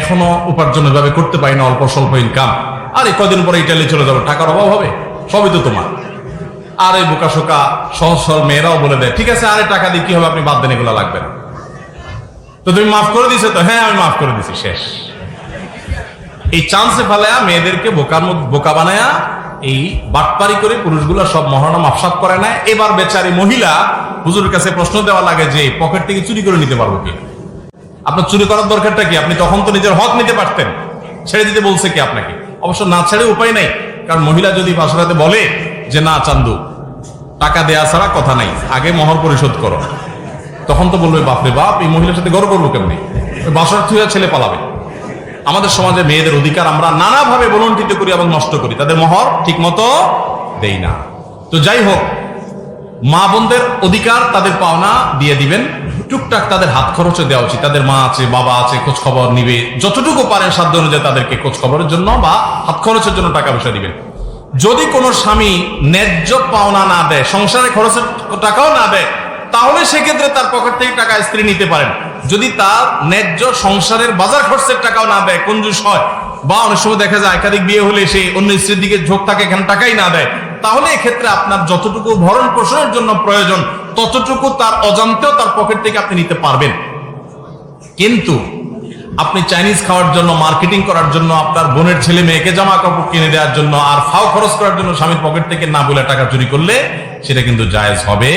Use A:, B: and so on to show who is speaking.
A: এখনও উপার্জন এভাবে করতে পারি না, অল্প স্বল্প ইনকাম আর কদিন পরে ইটালি চলে যাব, টাকার অভাব হবে? সবই তো তোমার। আর এই বোকা শোকা, সহজ সরল মেয়েরাও বলে দেয়, ঠিক আছে, আরে, টাকা দিয়ে কি হবে? আপনি বাদ দেন, এগুলো লাগবে না। তো তুমি মাফ করে দিছো তো? হ্যাঁ আমি মাফ করে দিছি, শেষ। এই চান্সে ফেলায়া মেয়েদেরকে বোকার মধ্যে, বোকা বানায়া এই বাটপারি করে পুরুষগুলো সব মহারণা মাফসাদ করে নেয়। এবার বেচারি মহিলা হুজুরের কাছে প্রশ্ন দেওয়া লাগে যে পকেট থেকে চুরি করে নিতে পারব কি? আপনার চুরি করার দরকারটা কি? আপনি তখন তো নিজের হক নিতে পারতেন। ছেড়ে দিতে বলছে কি আপনাকে? অবশ্য না ছেড়ে উপায় নাই। কারণ মহিলা যদি বাসরাতে বলে যে, না, চান্দু, টাকা দেয়া ছাড়া কথা নাই, আগে মহর পরিশোধ করো। তখন তো বলবে, বাপরে বাপ, এই মহিলার সাথে গর্ব করব কেমনি? বাসর থুয়া ছেলে পালাবে। আমাদের সমাজে মেয়েদের অধিকার আমরা নানাভাবে বলন্টিত করি এবং নষ্ট করি। তাদের মহর ঠিক মতো দেই না। তো যাই হোক মা বোনদের অধিকার, তাদের পাওনা দিয়ে দিবেন। টুকটাক তাদের হাত খরচে দেওয়া উচিত। তাদের মা আছে, বাবা আছে খোঁজ খবর নিবে। যতটুকু পারেন সাধ্য অনুযায়ী তাদেরকে খোঁজ খবরের জন্য বা হাত খরচের জন্য টাকা পয়সা দিবেন। যদি কোনো স্বামী ন্যায্য পাওনা না দেয়, সংসারে খরচের টাকাও না দেয়, তাহলে সেক্ষেত্রে তার পকেট থেকে টাকা স্ত্রী নিতে পারেন। যদি তার ন্যায্য সংসারের বাজার খরচের টাকাও না দেয় কঞ্জুস হয়, বা অনেক সময় দেখা যায়, একাধিক বিয়ে হলে সে অন্য স্ত্রীর দিকে ঝোঁক থাকে, এখানে টাকাই না দেয় তাহলে এক্ষেত্রে আপনার যতটুকু ভরণ পোষণের জন্য প্রয়োজন, ততটুকু তার অজান্তেও তার পকেট থেকে আপনি নিতে পারবেন। কিন্তু আপনি চাইনিজ খাওয়ার জন্য, মার্কেটিং করার জন্য, আপনার বোনের ছেলে মেয়েকে জামা কাপড় কিনে দেওয়ার জন্য, আর ফাও খরচ করার জন্য স্বামীর পকেট থেকে না বলে টাকা চুরি করলে, সেটা কিন্তু জায়েজ হবে।